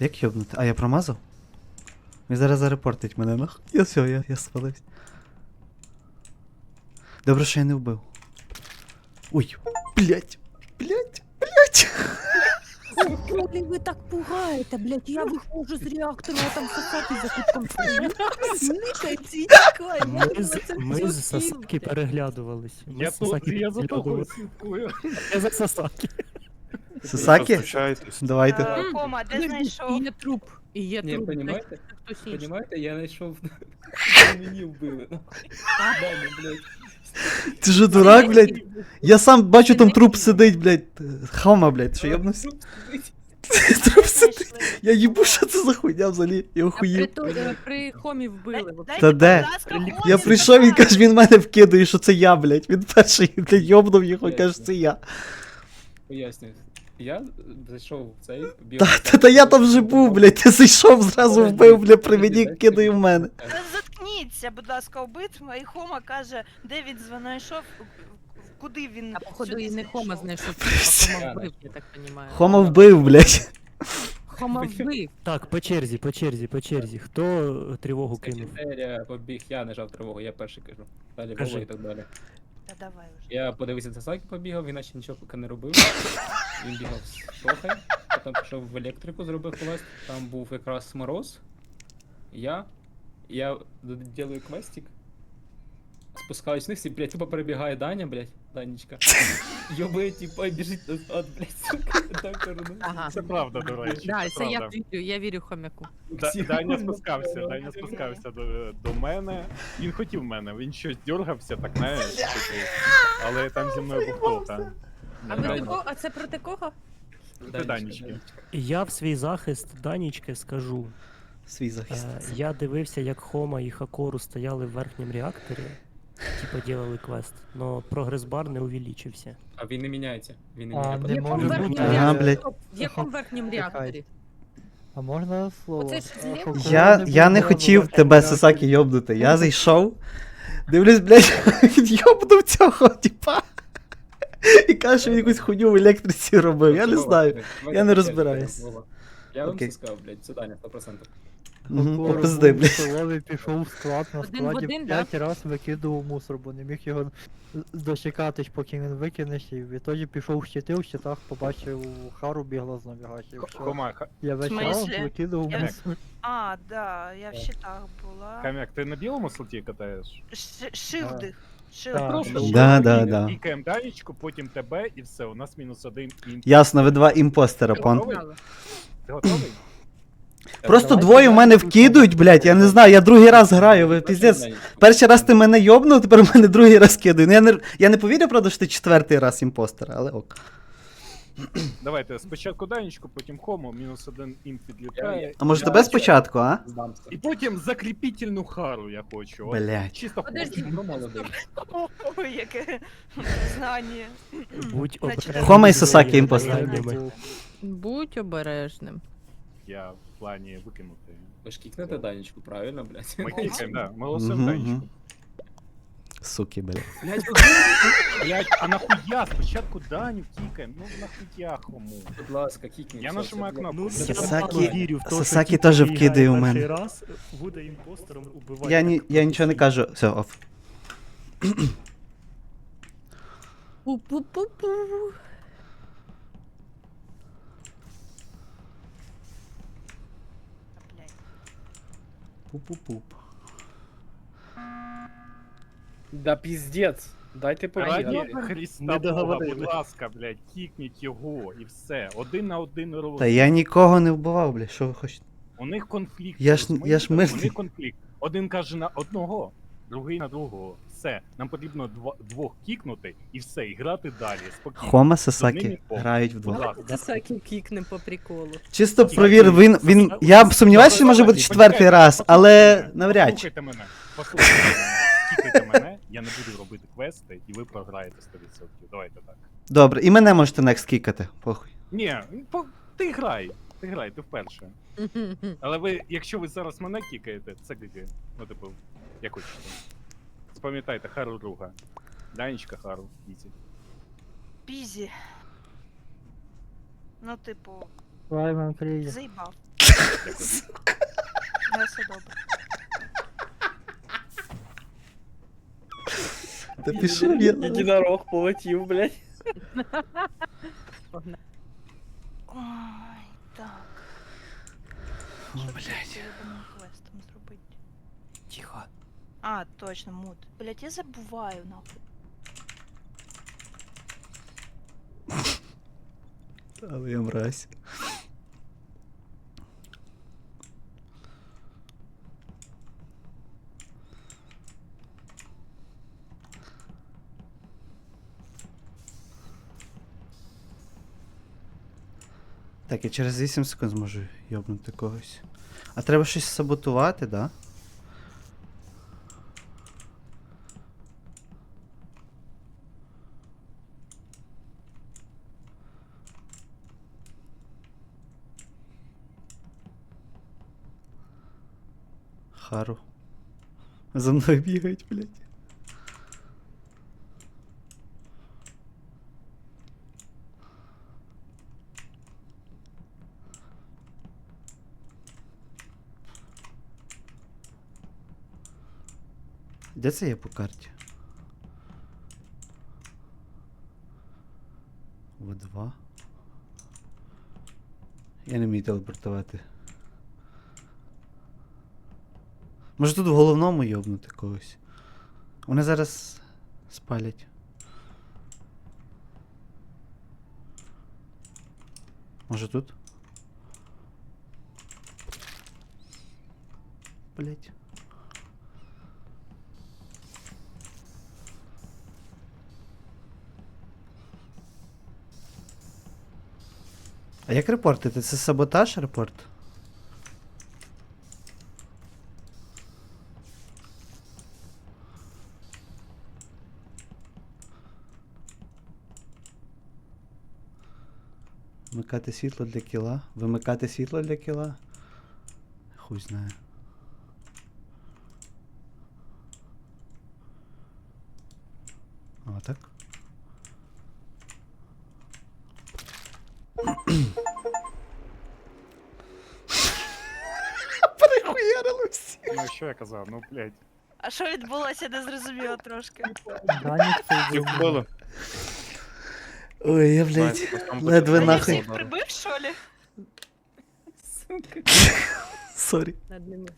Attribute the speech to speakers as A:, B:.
A: Як йобнути? А, я промазав? Він зараз зарепортить мене, нахуй. Я все, я, я спалився. Добре, що я не вбив. Ой, блять, блять, блять.
B: Коли ви так пугаєте, блядь, я виходжу з реактора, а там сосати за кутком стоїть. І.
C: Ми з, ми з Сасакі переглядувались. Ми
D: Я
C: з Сасакі
D: я за тобою слідкую.
C: Я за Сасакі.
A: Сасакі?
E: Зустрічаєтесь.
A: Давайте.
F: Е, Кома, де знайшов?
B: є труп. І є
G: Ні,
B: труп.
G: понімаєте?
B: значить, це Хтось інший.
G: Понімаєте, я знайшов мені вбили. Дані, блядь.
A: Ти ж дурак, блядь. Я сам бачу, там труп сидить, блядь. Хама, блядь, що йобнувся?
G: Труп сидить.
A: Я їбу, що це за хуйня взагалі. Я
B: При,
A: охуїв.
B: то- е, при хомі вбили.
F: Дайте,
A: Та
F: будь
A: де?
F: ласка,
C: Я
A: прийшов, він каже, він мене вкидає, що це я, блядь. Він перший, блядь, йобнув його, каже, це я.
G: Пояснюю. Я зайшов в цей біо.
A: Та, та, та я там вже був, блядь, ти зайшов, зразу вбив, бля, при мені кидає в мене.
F: Заткніться, будь ласка, обидва. І Хома каже, де він знайшов, куди він.
B: А походу
F: сюди
B: і не Хома
F: зайшов.
B: знайшов, а Хома вбив, я так розумію.
A: Хома вбив, блядь.
B: Хома вбив.
C: Так, по черзі, по черзі, по черзі. Хто тривогу кинув?
G: Побіг, я не жав тривогу, я перший кажу. Далі
C: Кажи.
G: Вова і так далі.
F: Та давай вже.
G: Я подивився Сасакі побігав, він наче нічого поки не робив. Він бігав трохи, потім пішов в електрику, зробив квест. Там був якраз мороз. Я. Я делаю квестик. Спускаюсь вниз і, блядь, тупо перебігає Даня, блядь, Данечка. Йобає, типа, і біжить назад, блядь, сука, так корону.
B: Ага.
D: Це правда, до речі.
B: Да,
D: це
B: це я
D: правда.
B: вірю, я вірю хомяку.
D: Да- Даня спускався, Даня спускався до, до мене. Він хотів мене, він щось дергався, так знаєш, типу, але там зі мною був хто там.
B: А ви до кого? А це проти кого?
D: Це Данечки.
C: Я в свій захист Данічки скажу.
A: Свій захист.
C: Е, я дивився, як Хома і Хакору стояли в верхньому реакторі. Типа делали квест, но прогрес-бар не увеличився.
G: А він не міняється. Він не
H: А,
G: міняє.
B: В
H: Не
B: якому
H: може
B: верхньому
H: бути.
A: Ага,
B: реакторі?
A: блядь.
B: Стоп, В якому верхньому реакторі?
H: А можна слово?
B: Оце ж зліва?
H: що,
A: Я, я не хотів тебе? Сасакі, йобнути. Я зайшов. Дивлюсь, блядь, він йобнув цього, типа. І каже, що він якусь хуйню в електриці робив. Я не
G: Вова,
A: знаю.
G: блядь,
A: я не розбираюсь.
G: Вова. Я вам
A: Окей.
G: все сказав, блядь, це Даня, 100%.
A: Мгм,
H: Хакура
A: Попизди, блядь.
H: пішов в склад, на
B: Один в
H: складі
B: один, да?
H: 5 разів викидував мусор, бо не міг його дочекатись, поки він викине, і відтоді пішов в щити, в щитах побачив Хару бігла з навігації. Я весь
F: смислі?
H: раунд викидував
F: Я-
H: мусор.
F: А, да, я в щитах була.
D: Кам'як, ти на білому слоті катаєш?
F: Ш- Шилди.
H: Так.
F: Шилди.
D: Просто
A: Да, да, да.
D: Кікаємо Данечку, потім тебе і все, у нас мінус один імп.
A: Ясно, ви два імпостера, пон.
B: Погнали.
D: Ти готовий?
A: Просто
H: Давайте
A: двоє в мене вкидують, блядь, я не знаю, я другий раз граю, ви піздець. Перший раз ти мене йобнув, тепер мене другий раз кидає. Ну я не, я не повірю, правда, що ти четвертий раз імпостер, але ок.
D: Давайте спочатку Данечку, потім Хому, мінус один імп підлітає.
A: А може тебе спочатку, а?
D: І потім закріпітельну хару я хочу. От
A: Блядь.
D: Чисто
B: Подожди.
D: хочу.
G: Ну, молодий.
F: Ой, яке знання.
C: Будь
F: Значить,
C: обережним
A: Хома і імпостери.
C: знаннями.
B: Будь обережним.
D: Я плані викинути.
G: Ви ж кікнете Данечку, правильно, блядь?
D: Ми кікаємо, да, ми голосуємо
A: Мгм,
D: Данечку.
A: мгм. Суки, блядь.
G: Блядь,
D: Блять, а нахуя? Спочатку Даню кікаємо, ну нахуя хому?
G: будь ласка, кікніть.
D: Я нажимаю кнопку.
C: Ну, я
A: Сасакі-
C: мало вірю в те, що
A: Сасакі теж вкидає у мене.
C: перший раз, буде імпостером убивати.
A: Я, ні,
C: як
A: я нічого не кажу. Все, оф.
B: Пу-пу-пу-пу.
F: Блядь.
A: Пуп-пуп-пуп.
I: Да пиздец. Дайте
D: Раді. Христа
C: Не
D: Бога,
C: договорили.
D: будь ласка, блядь, кікніть його і все. Один на один роз.
A: Та я нікого не вбивав, блядь, що ви хочете?
D: У них конфлікт.
A: Я ж- я ж
D: У
A: мирний.
D: них конфлікт. Один каже на одного, другий на другого. Все. Нам потрібно дво- двох кікнути і все, і грати далі. Спокійно.
A: Хома, Сасакі грають вдвох.
D: ласка.
B: Сасакі кікнем по приколу.
A: Чисто провір, він, він. Я сумніваюся, що може бути четвертий раз, але навряд чи.
D: Послухайте мене. Послухайте мене. Кікайте мене, я не буду робити квести, і ви програєте 100%. Давайте так.
A: Добре, і мене можете next кікати. Похуй.
D: Ні, по- ти грай. Ти грай, ти вперше. Але ви, якщо ви зараз мене кікаєте, це ГГ. Ну, типу, як хочете. Спам'ятайте, Хару друга. Данечка Хару, Ізі.
F: Пізі. Ну, типу,
H: Райман Кріє.
F: заїбав. Ну, все добре.
A: Та пішов я.
I: Єдинорог полетів, блядь.
B: Погнали.
F: Ой, так.
A: О,
F: Що
A: блядь.
F: А, точно, мут. Блять, я забуваю нахуй.
A: Але я мразь. Так, я через 8 секунд зможу йобнути когось. А треба щось саботувати, да? Хару. За мною бігають, блядь. Де це є по карті? В2. Я не вмію телепортувати. Може тут в головному йобнути когось. Вони зараз спалять. Може тут? Блять. А як репортити? Це саботаж репорт? Вмикати світло для кіла? Вимикати світло для кіла? Хуй знає. А, так? Перехуярили всі.
D: Ну що я казав, ну блядь.
F: А що відбулося, не зрозуміло трошки.
H: Данік цей
D: Їх вбили.
A: Ой, я, блядь. Ледве нахуй.
F: всіх прибив, що ли?
A: Сорі.
B: Над ними.